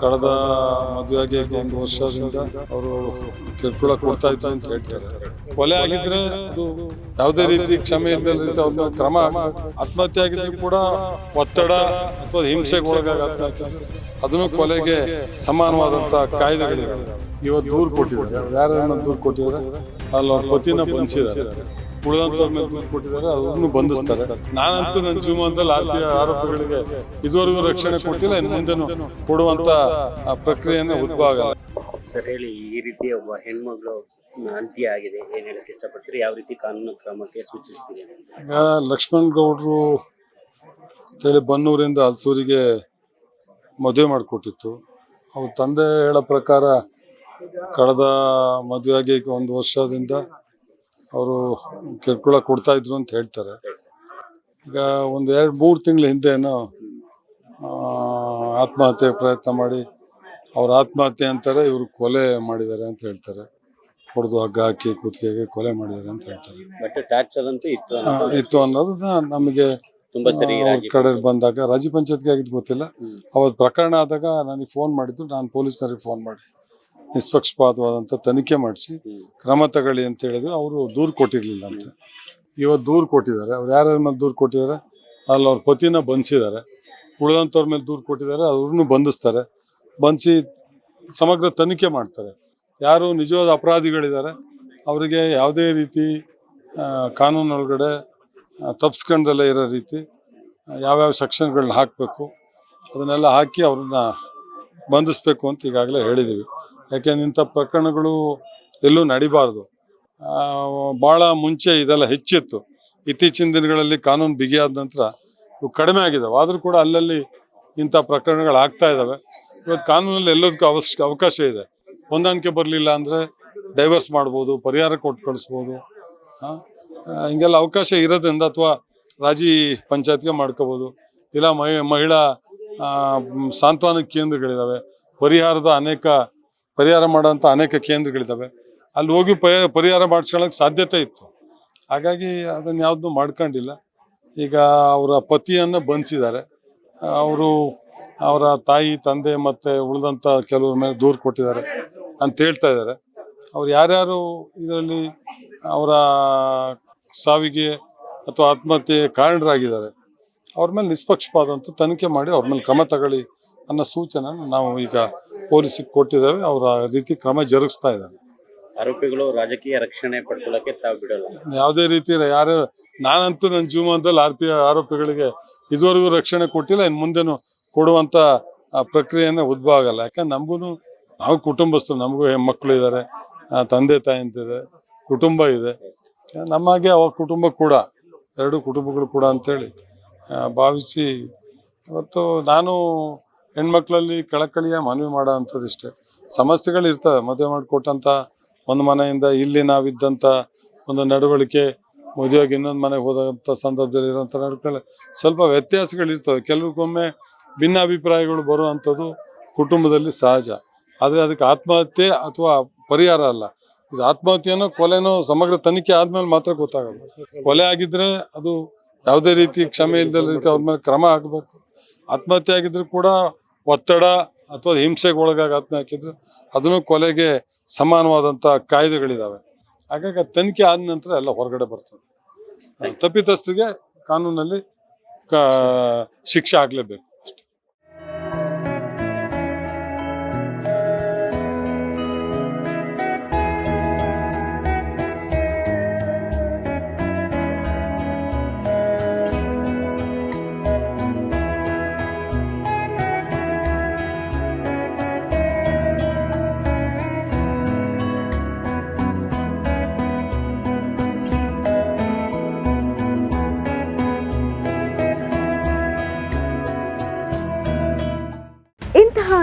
ಕಳೆದ ಮದುವೆಗೆ ಒಂದು ವರ್ಷದಿಂದ ಅವರು ಕಿರುಕುಳ ಕೊಡ್ತಾ ಇತ್ತು ಅಂತ ಹೇಳ್ತಾರೆ. ಕೊಲೆ ಆಗಿದ್ರೆ ಅದು ಯಾವುದೇ ರೀತಿ ಕ್ಷಮೆ ಇಲ್ಲದ ಒಂದು ಕ್ರಮ ಆತ್ಮಹತ್ಯೆ ಆಗಿದ್ರು ಕೂಡ ಒತ್ತಡ ಅಥವಾ ಹಿಂಸೆಗೆ ಒಳಗಾಗತ್ತೆ ಅದನ್ನು ಕೊಲೆಗೆ ಸಮಾನವಾದಂತ ಕಾಯ್ದೆಗಳಿವೆ. ಇವತ್ತು ದೂರು ಕೊಟ್ಟಿದ್ದಾರೆ. ಯಾರನ್ನ ದೂರು ಕೊಟ್ಟಿದ್ದಾರೆ? ಅಲ್ಲಿ ಅವ್ರ ಪತಿನ ಬಂಧಿಸಿದ್ದಾರೆ. ಉಳಿದಂತವ್ರ ಮೇಲೆ ದೂರು ಕೊಟ್ಟಿದ್ದಾರೆ ಅದನ್ನು ಬಂಧಿಸ್ತಾರೆ. ನಾನಂತೂ ನನ್ನ ಜೀವನದಲ್ಲಿ ಆರೋಪಗಳಿಗೆ ಆರೋಪಿಗಳಿಗೆ ಇದುವರೆಗೂ ರಕ್ಷಣೆ ಕೊಟ್ಟಿಲ್ಲ ಇನ್ನು ಮುಂದೆನೂ ಕೊಡುವಂತ ಆ ಪ್ರಕ್ರಿಯೆನೇ ಉದ್ಭವ ಆಗಲ್ಲ. ಸರ್ ಹೇಳಿ ಈ ರೀತಿ ಒಬ್ಬ ಹೆಣ್ಮಗಳು ಅಂತ್ಯ ಆಗಿದೆ ಏನ್ ಹೇಳಕ್ ಇಷ್ಟಪಡ್ತೀರಿ? ಯಾವ ರೀತಿ ಕಾನೂನು ಕ್ರಮಕ್ಕೆ ಸೂಚಿಸ್ತೀರಿ? ಈಗ ಲಕ್ಷ್ಮಣ್ ಗೌಡ್ರು ಅಂತೇಳಿ ಬನ್ನೂರಿಂದ ಹಲಸೂರಿಗೆ ಮದುವೆ ಮಾಡಿಕೊಟ್ಟಿತ್ತು. ಅವ್ರ ತಂದೆ ಹೇಳೋ ಪ್ರಕಾರ ಕಳೆದ ಮದುವೆಯಾಗಿ ಈಗ ಒಂದು ವರ್ಷದಿಂದ ಅವರು ಕಿರುಕುಳ ಕೊಡ್ತಾ ಇದ್ರು ಅಂತ ಹೇಳ್ತಾರೆ. ಈಗ ಒಂದು ಎರಡು ಮೂರು ತಿಂಗಳ ಹಿಂದೆನೋ ಆತ್ಮಹತ್ಯೆ ಪ್ರಯತ್ನ ಮಾಡಿ ಅವ್ರ ಆತ್ಮಹತ್ಯೆ ಅಂತಾರೆ ಇವರು ಕೊಲೆ ಮಾಡಿದ್ದಾರೆ ಅಂತ ಹೇಳ್ತಾರೆ. ಹೊಡೆದು ಹಗ್ಗ ಹಾಕಿ ಕುತ್ತಿಗೆಗೆ ಕೊಲೆ ಮಾಡಿದ್ದಾರೆ ಅಂತ ಹೇಳ್ತಾರೆ. ಇತ್ತು ಅನ್ನೋದು. ಅನ್ನೋದನ್ನ ನಮಗೆ ಕಡೆ ಬಂದಾಗ ರಾಜಿ ಪಂಚಾಯತ್ಗೆ ಆಗಿದ್ದು ಗೊತ್ತಿಲ್ಲ. ಅವತ್ತು ಪ್ರಕರಣ ಆದಾಗ ನನಗೆ ಫೋನ್ ಮಾಡಿದ್ದು ನಾನು ಪೊಲೀಸ್ನವ್ರಿಗೆ ಫೋನ್ ಮಾಡಿ ನಿಷ್ಪಕ್ಷಪಾತವಾದಂಥ ತನಿಖೆ ಮಾಡಿಸಿ. ಕ್ರಮ ತಗೊಳ್ಳಿ ಅಂತ ಹೇಳಿದ್ರೆ ಅವರು ದೂರು ಕೊಟ್ಟಿರಲಿಲ್ಲ ಅಂತ. ಇವತ್ತು ದೂರು ಕೊಟ್ಟಿದ್ದಾರೆ. ಅವ್ರು ಯಾರ್ಯಾರ ಮೇಲೆ ದೂರು ಕೊಟ್ಟಿದ್ದಾರೆ? ಅಲ್ಲಿ ಅವ್ರ ಪತಿನ ಬಂಧಿಸಿದ್ದಾರೆ. ಉಳಿದಂಥವ್ರ ಮೇಲೆ ದೂರು ಕೊಟ್ಟಿದ್ದಾರೆ. ಅವ್ರನ್ನೂ ಬಂಧಿಸ್ತಾರೆ. ಬಂಧಿಸಿ ಸಮಗ್ರ ತನಿಖೆ ಮಾಡ್ತಾರೆ. ಯಾರು ನಿಜವಾದ ಅಪರಾಧಿಗಳಿದ್ದಾರೆ, ಅವರಿಗೆ ಯಾವುದೇ ರೀತಿ ಕಾನೂನೊಳಗಡೆ ತಪ್ಸ್ಕೊಂಡಲ್ಲೇ ಇರೋ ರೀತಿ ಯಾವ್ಯಾವ ಸೆಕ್ಷನ್ಗಳನ್ನ ಹಾಕಬೇಕು, ಅದನ್ನೆಲ್ಲ ಹಾಕಿ ಅವ್ರನ್ನ ಬಂಧಿಸ್ಬೇಕು ಅಂತ ಈಗಾಗಲೇ ಹೇಳಿದ್ದೀವಿ ಯಾಕೆಂದ್ರೆ ಇಂಥ ಪ್ರಕರಣಗಳು ಎಲ್ಲೂ ನಡಿಬಾರ್ದು. ಭಾಳ ಮುಂಚೆ ಇದೆಲ್ಲ ಹೆಚ್ಚಿತ್ತು. ಇತ್ತೀಚಿನ ದಿನಗಳಲ್ಲಿ ಕಾನೂನು ಬಿಗಿಯಾದ ನಂತರ ಇವು ಕಡಿಮೆ ಆಗಿದ್ದಾವೆ ಆದರೂ ಕೂಡ ಅಲ್ಲಲ್ಲಿ ಇಂಥ ಪ್ರಕರಣಗಳು ಆಗ್ತಾ ಇದ್ದಾವೆ ಇವತ್ತು ಕಾನೂನಲ್ಲಿ ಎಲ್ಲದಕ್ಕೂ ಅವಶ್ಯ, ಅವಕಾಶ ಇದೆ. ಹೊಂದಾಣಿಕೆ ಬರಲಿಲ್ಲ ಅಂದರೆ ಡೈವರ್ಸ್ ಮಾಡ್ಬೋದು, ಪರಿಹಾರ ಕೊಟ್ಟು ಕಳಿಸ್ಬೋದು. ಹಿಂಗೆಲ್ಲ ಅವಕಾಶ ಇರೋದ್ರಿಂದ ಅಥವಾ ರಾಜಿ ಪಂಚಾಯತ್ಗೆ ಮಾಡ್ಕೋಬೋದು. ಇಲ್ಲ ಮಹಿ, ಮಹಿಳಾ ಸಾಂತ್ವನ ಕೇಂದ್ರಗಳಿದ್ದಾವೆ ಪರಿಹಾರದ ಅನೇಕ ಪರಿಹಾರ ಮಾಡೋಂಥ ಅನೇಕ ಕೇಂದ್ರಗಳಿದ್ದಾವೆ. ಅಲ್ಲಿ ಹೋಗಿ ಪರಿಹಾರ ಮಾಡಿಸ್ಕೊಳ್ಳೋಕೆ ಸಾಧ್ಯತೆ ಇತ್ತು. ಹಾಗಾಗಿ ಅದನ್ನು ಯಾವುದೂ ಮಾಡ್ಕೊಂಡಿಲ್ಲ. ಈಗ ಅವರ ಪತಿಯನ್ನು ಬಂಧಿಸಿದ್ದಾರೆ. ಅವರು ಅವರ ತಾಯಿ, ತಂದೆ ಮತ್ತು ಉಳಿದಂಥ ಕೆಲವ್ರ ಮೇಲೆ ದೂರು ಕೊಟ್ಟಿದ್ದಾರೆ ಅಂತ ಹೇಳ್ತಾ ಇದ್ದಾರೆ. ಅವ್ರು ಯಾರ್ಯಾರು ಇದರಲ್ಲಿ ಅವರ ಸಾವಿಗೆ ಅಥವಾ ಆತ್ಮಹತ್ಯೆ ಕಾರಣರಾಗಿದ್ದಾರೆ, ಅವ್ರ ಮೇಲೆ ನಿಷ್ಪಕ್ಷಪಾತ ಅಂತ ತನಿಖೆ ಮಾಡಿ ಅವ್ರ ಮೇಲೆ ಕ್ರಮ ತಗೊಳ್ಳಿ ಅನ್ನೋ ಸೂಚನೆ ನಾವು ಈಗ ಪೊಲೀಸಿಗೆ ಕೊಟ್ಟಿದ್ದಾವೆ ಅವರ ರೀತಿ ಕ್ರಮ ಜರುಗಿಸ್ತಾ ಇದ್ದಾರೆ. ಆರೋಪಿಗಳು ರಾಜಕೀಯ ರಕ್ಷಣೆ ಪಡ್ಕೊಳ್ಳೋಕೆ ತಾವು ಬಿಡಲ್ಲ. ಯಾವುದೇ ರೀತಿ ಯಾರು ನಾನಂತೂ ನನ್ನ ಜೀವನದಲ್ಲಿ ಆರ್ ಪಿ ಆರೋಪಿಗಳಿಗೆ ಇದುವರೆಗೂ ರಕ್ಷಣೆ ಕೊಟ್ಟಿಲ್ಲ ಇನ್ನು ಮುಂದೆನೂ ಕೊಡುವಂಥ ಪ್ರಕ್ರಿಯೆನೇ ಉದ್ಭವ ಆಗಲ್ಲ. ಯಾಕಂದ್ರೆ ನಮಗೂ ನಾವು ಕುಟುಂಬಸ್ಥರು ನಮಗೂ ಮಕ್ಕಳು ಇದ್ದಾರೆ ತಂದೆ ತಾಯಿ ಅಂತಿದೆ ಕುಟುಂಬ ಇದೆ. ನಮಗೆ ಅವ್ರ ಕುಟುಂಬ ಕೂಡ ಎರಡು ಕುಟುಂಬಗಳು ಕೂಡ ಅಂತೇಳಿ ಭಾವಿಸಿ ಇವತ್ತು ನಾನು ಹೆಣ್ಮಕ್ಳಲ್ಲಿ ಕಳಕಳಿಯ ಮನವಿ ಮಾಡೋ ಅಂಥದ್ದು ಇಷ್ಟೇ. ಸಮಸ್ಯೆಗಳು ಇರ್ತವೆ ಮದುವೆ ಮಾಡಿಕೊಟ್ಟಂಥ ಒಂದು ಮನೆಯಿಂದ ಇಲ್ಲಿ ನಾವಿದ್ದಂಥ ಒಂದು ನಡವಳಿಕೆ, ಮದುವೆಗೆ ಇನ್ನೊಂದು ಮನೆಗೆ ಹೋದಂಥ ಸಂದರ್ಭದಲ್ಲಿ ಇರೋಂಥ ನಡ್ಕೊಳ್ಳಿ ಸ್ವಲ್ಪ ವ್ಯತ್ಯಾಸಗಳಿರ್ತವೆ. ಕೆಲವ್ರಿಗೊಮ್ಮೆ ಭಿನ್ನಾಭಿಪ್ರಾಯಗಳು ಬರುವಂಥದ್ದು ಕುಟುಂಬದಲ್ಲಿ ಸಹಜ. ಆದರೆ ಅದಕ್ಕೆ ಆತ್ಮಹತ್ಯೆ ಅಥವಾ ಪರಿಹಾರ ಅಲ್ಲ. ಇದು ಆತ್ಮಹತ್ಯೆನೋ ಕೊಲೆನೋ ಸಮಗ್ರ ತನಿಖೆ ಆದಮೇಲೆ ಮಾತ್ರ ಗೊತ್ತಾಗಲ್ಲ. ಕೊಲೆ ಆಗಿದ್ರೆ ಅದು ಯಾವುದೇ ರೀತಿ ಕ್ಷಮೆ ಇಲ್ಲದ ರೀತಿ ಅವ್ರ ಮೇಲೆ ಕ್ರಮ ಆಗಬೇಕು ಆತ್ಮಹತ್ಯೆ ಆಗಿದ್ರು ಕೂಡ ಒತ್ತಡ ಅಥವಾ ಹಿಂಸೆಗೆ ಒಳಗಾಗಿ ಆತ್ಮ ಹಾಕಿದ್ರು ಅದನ್ನು ಕೊಲೆಗೆ ಸಮಾನವಾದಂಥ ಕಾಯ್ದೆಗಳಿದ್ದಾವೆ ಹಾಗಾಗಿ ತನಿಖೆ ಆದ ನಂತರ ಎಲ್ಲ ಹೊರಗಡೆ ಬರ್ತದೆ. ತಪ್ಪಿತಸ್ಥರಿಗೆ ಕಾನೂನಲ್ಲಿ ಕ, ಶಿಕ್ಷೆ ಆಗಲೇಬೇಕು.